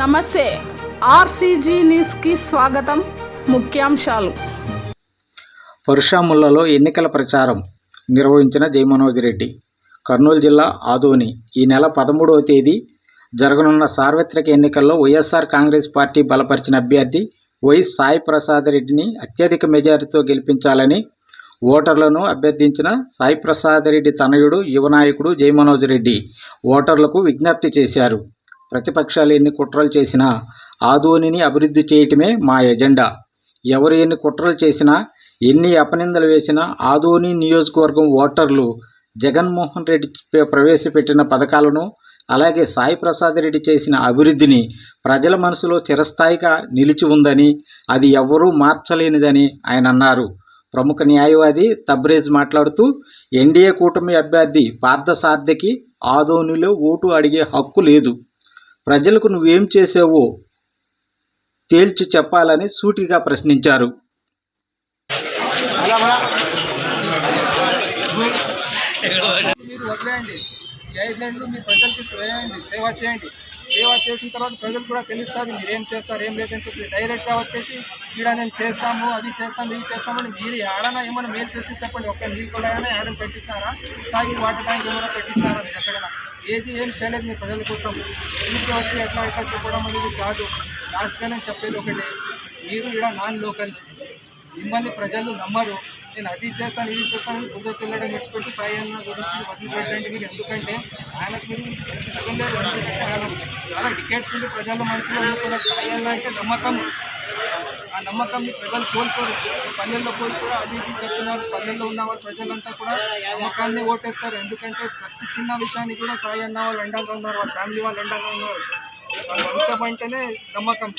నమస్తే. ఆర్సీజీ న్యూస్కి స్వాగతం. ముఖ్యాంశాలు. పరుషాములలో ఎన్నికల ప్రచారం నిర్వహించిన జయమనోజ్ రెడ్డి కర్నూలు జిల్లా ఆదోని ఈ నెల పదమూడవ తేదీ జరగనున్న సార్వత్రిక ఎన్నికల్లో వైఎస్ఆర్ కాంగ్రెస్ పార్టీ బలపరిచిన అభ్యర్థి వై సాయి ప్రసాద్ రెడ్డిని అత్యధిక మెజారిటీతో గెలిపించాలని ఓటర్లను అభ్యర్థించిన సాయి ప్రసాద్ రెడ్డి తనయుడు యువనాయకుడు జయమనోజ్ రెడ్డి ఓటర్లకు విజ్ఞప్తి చేశారు. ప్రతిపక్షాలు ఎన్ని కుట్రలు చేసినా ఆదోనిని అభివృద్ధి చేయటమే మా ఎజెండా. ఎవరు ఎన్ని కుట్రలు చేసినా ఎన్ని అపనిందలు వేసినా ఆదోని నియోజకవర్గం ఓటర్లు జగన్మోహన్ రెడ్డి ప్రవేశపెట్టిన పథకాలను అలాగే సాయి ప్రసాద్ రెడ్డి చేసిన అభివృద్ధిని ప్రజల మనసులో చిరస్థాయిగా నిలిచి ఉందని అది ఎవరూ మార్చలేనిదని ఆయన అన్నారు. ప్రముఖ న్యాయవాది తబ్రేజ్ మాట్లాడుతూ ఎన్డీఏ కూటమి అభ్యర్థి పార్థసార్థికి ఆదోనిలో ఓటు అడిగే హక్కు లేదు. ప్రజలకు నువ్వేం చేసావో తేల్చి చెప్పాలని సూటిగా ప్రశ్నించారు. మీరు వదిలేయండి. మీ ప్రజలకి సేవ చేయండి. సేవ చేసిన తర్వాత ప్రజలు కూడా తెలుస్తుంది మీరు ఏం చేస్తారు ఏం లేదని చెప్పి డైరెక్ట్గా వచ్చేసి ఇక్కడ నేను చేస్తాము అది చేస్తాము ఇవి చేస్తామని మీరు ఆడన ఏమైనా మేలు చేసి చెప్పండి. ఒక్క నీళ్ళు కూడా ఆడని పెట్టించినారా? తాగి వాటర్ ట్యాంక్ ఏమైనా పెట్టించినారా అని చెప్పగలరా ఏది ఏం చేయలేదు మీ ప్రజల కోసం. ఇంటికి వచ్చి ఎట్లా ఎట్లా చెప్పడం అనేది కాదు. లాస్ట్గా నేను చెప్పేది ఒకటి. మీరు ఇక్కడ నాన్ లోకల్. మిమ్మల్ని ప్రజలు నమ్మరు. నేను అది చేస్తాను ఇది చేస్తాను అని బుద్ధ చెల్లడం నేర్చుకుంటూ సాయి అన్న గురించి వదిలిపెట్టండి మీరు. ఎందుకంటే ఆయనకు మీరు తగ్గలేరు ఎందుకంటే ఆయన చాలా డికేట్స్ నుండి ప్రజల మనసులో సాయి అన్న అంటే నమ్మకం ఆ నమ్మకాన్ని ప్రజలు కోల్పోరు. పల్లెల్లో పోయి కూడా అది ఇది చెప్తున్నారు. పల్లెల్లో ఉన్న వాళ్ళు ప్రజలంతా కూడా నమ్మకాన్ని ఓటేస్తారు. ఎందుకంటే ప్రతి చిన్న విషయాన్ని కూడా సాయి అన్న వాళ్ళు అండగా ఉన్నారు. వాళ్ళ ఫ్యామిలీ వాళ్ళు అండగా ఉన్నారు. వాళ్ళ వంశం అంటేనే నమ్మకం.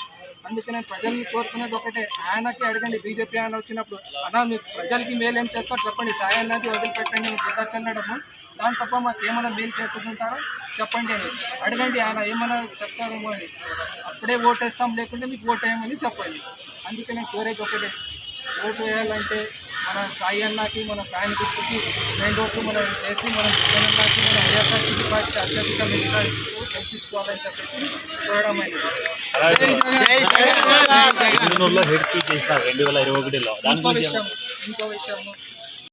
అందుకే నేను ప్రజల్ని కోరుకునేది ఒకటే. ఆయనకి అడగండి బీజేపీ ఆయన వచ్చినప్పుడు. అన్నా మీరు ప్రజలకి మేలు ఏం చేస్తారు చెప్పండి. సాయం అన్నది వదిలిపెట్టండి మీరు బుద్ధ చల్లడము దాని తప్ప మాకు ఏమైనా మేలు చేస్తుంటారో? చెప్పండి అని. అడగండి ఆయన ఏమైనా చెప్తారేమో అని. అప్పుడే ఓటేస్తాం లేకుంటే మీకు ఓటేయమని చెప్పండి. అందుకే నేను కోరేది ఒకటే. ఓటు వేయాలంటే మన సాయి అన్నకి మన ఫ్యాన్ గుర్తుకి రెండు ఓట్లు మనం చేసి మనం జగన్ అన్నకి మన వైఎస్ఆర్సీపీ పార్టీ అత్యధిక మెజారిటీ గెలిపించుకోవాలని చెప్పేసి ఇంకో విషయం ఇంకో విషయం